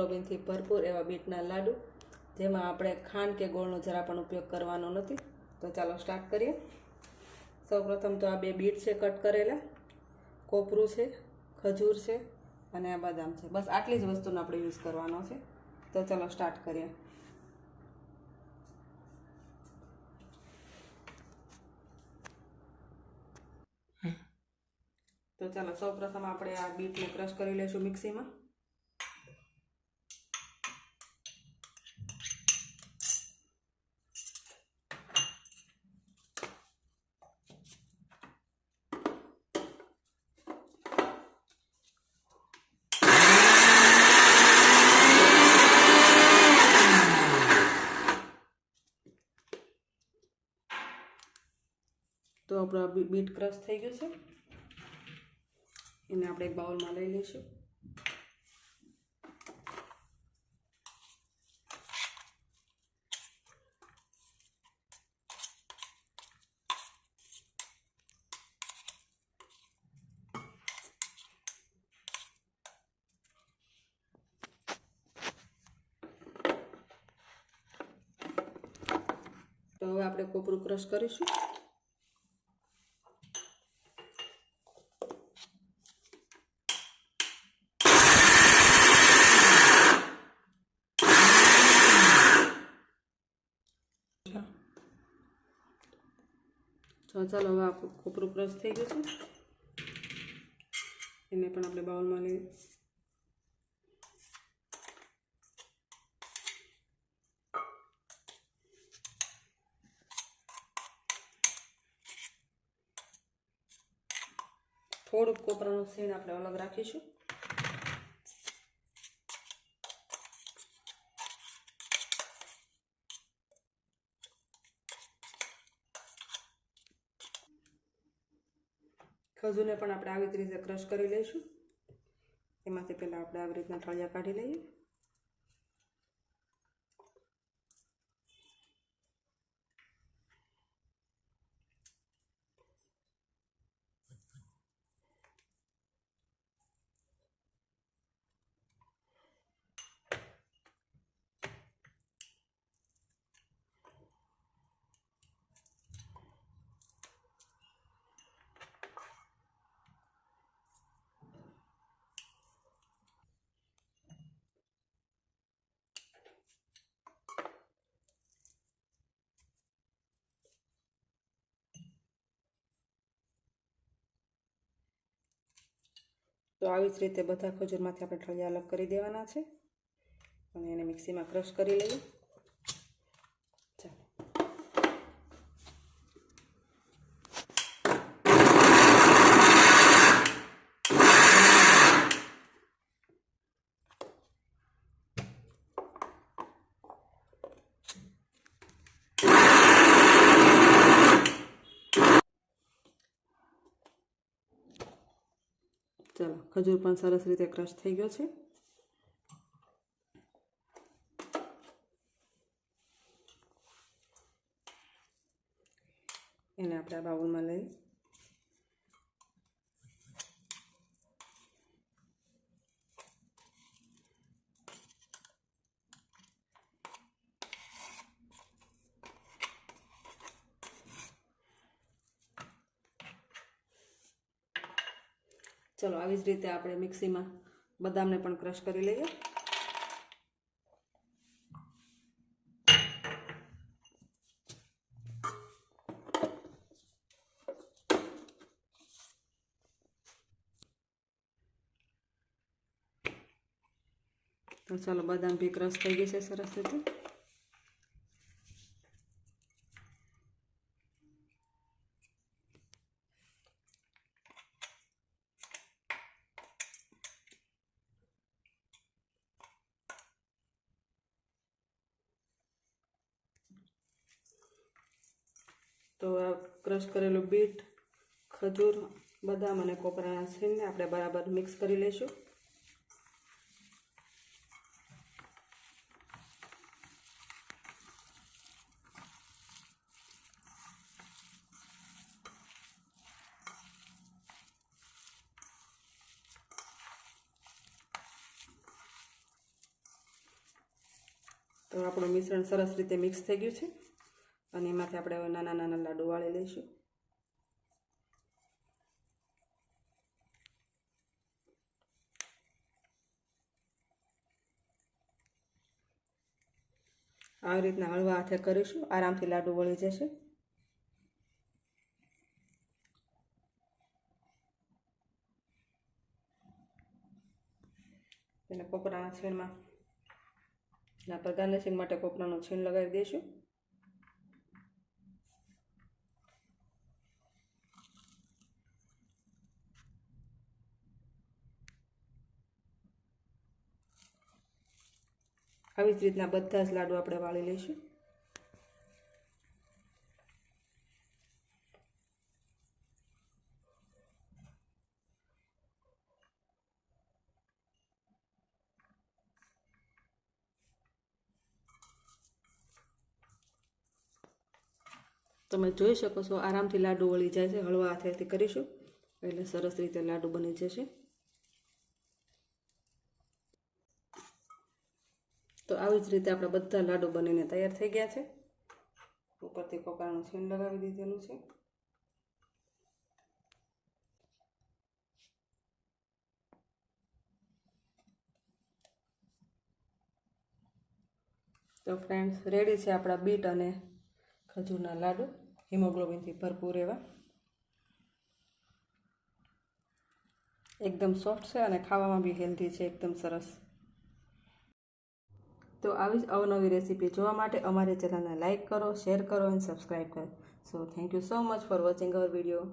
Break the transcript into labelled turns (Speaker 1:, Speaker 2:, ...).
Speaker 1: હિમોગ્લોબિનથી ભરપૂર એવા બીટના લાડુ, જેમાં આપણે ખાંડ કે ગોળનો જરા પણ ઉપયોગ કરવાનો નથી. તો ચાલો સ્ટાર્ટ કરીએ. સૌપ્રથમ તો આ બે બીટ છે કટ કરેલા. કોપરું છે, ખજૂર છે અને આ બદામ છે. બસ આટલી જ વસ્તુનો આપણે યુઝ કરવાનો છે. તો ચાલો સ્ટાર્ટ કરીએ. તો ચાલો સૌપ્રથમ આપણે આ બીટને ક્રશ કરી લઈશું મિક્સીમાં તો બીટ ક્રશ થઈ ગયું છે. એને આપણે એક બાઉલમાં લઈ લઈશું. તો હવે આપણે કોપરું ક્રશ કરીશું. તો ચાલો હવે આપણું કોપરું ક્રશ થઈ ગયું છે. એને પણ આપણે બાઉલમાં લઈ થોડુંક કોપરાનું સીણ આપણે અલગ રાખીશું. ખજૂરને પણ આપણે આવી રીતે ક્રશ કરી લઈશું. એમાંથી પહેલાં આપણે આવી રીતના ઠળિયા કાઢી લઈએ. તો આવી જ રીતે બધા ખજૂરમાંથી આપણે ઠળિયા અલગ કરી દેવાના છે. અને એને મિક્સીમાં ક્રશ કરી લઈએ ચાલો ચાલો ખજૂર પણ સરસ રીતે ક્રશ થઈ ગયો છે. એને આપણે આ બાઉલમાં લઈ ચલો, આવી જ રીતે આપણે મિક્સીમાં બદામને પણ ક્રશ કરી લઈએ. તો ચાલો, બદામ બી ક્રશ થઈ ગઈ છે સરસ રીતે. તો આ ક્રશ કરેલું બીટ ખજૂર, બદામ અને કોપરાના છીણને આપણે બરાબર મિક્સ કરી લઈશું. તો આપણું મિશ્રણ સરસ રીતે મિક્સ થઈ ગયું છે. અને એમાંથી આપણે હવે નાના નાના લાડુ વાળી લઈશું. આવી રીતના હળવા હાથે કરીશું, આરામથી લાડુ વળી જશે. એને કોપરાના છીણમાં, એના પર ગાર્નિશિંગ માટે કોપરાનું છીણ લગાવી દઈશું. આવી જ રીતના બધા જ લાડુ આપણે વાળી લઈશું. તમે જોઈ શકો છો, આરામથી લાડુ વળી જાય છે, હળવા હાથેથી કરીશું. એટલે સરસ રીતે લાડુ બની જશે. તો આવી જ રીતે આપણે બધા લાડુ બનીને તૈયાર થઈ ગયા છે. ઉપરથી કોપરાનું છીણ લગાવી દીધેલું છે. તો ફ્રેન્ડ્સ રેડી છે આપણા બીટ અને ખજૂરના લાડુ. હિમોગ્લોબિનથી ભરપૂર એવા. એકદમ સોફ્ટ છે અને ખાવામાં બી હેલ્ધી છે, એકદમ સરસ. તો આવી જ અવનવી રેસીપી જોવા માટે અમારી ચેનલને લાઇક કરો, શેર કરો અને સબસ્ક્રાઈબ કરો. So thank you so much for watching our video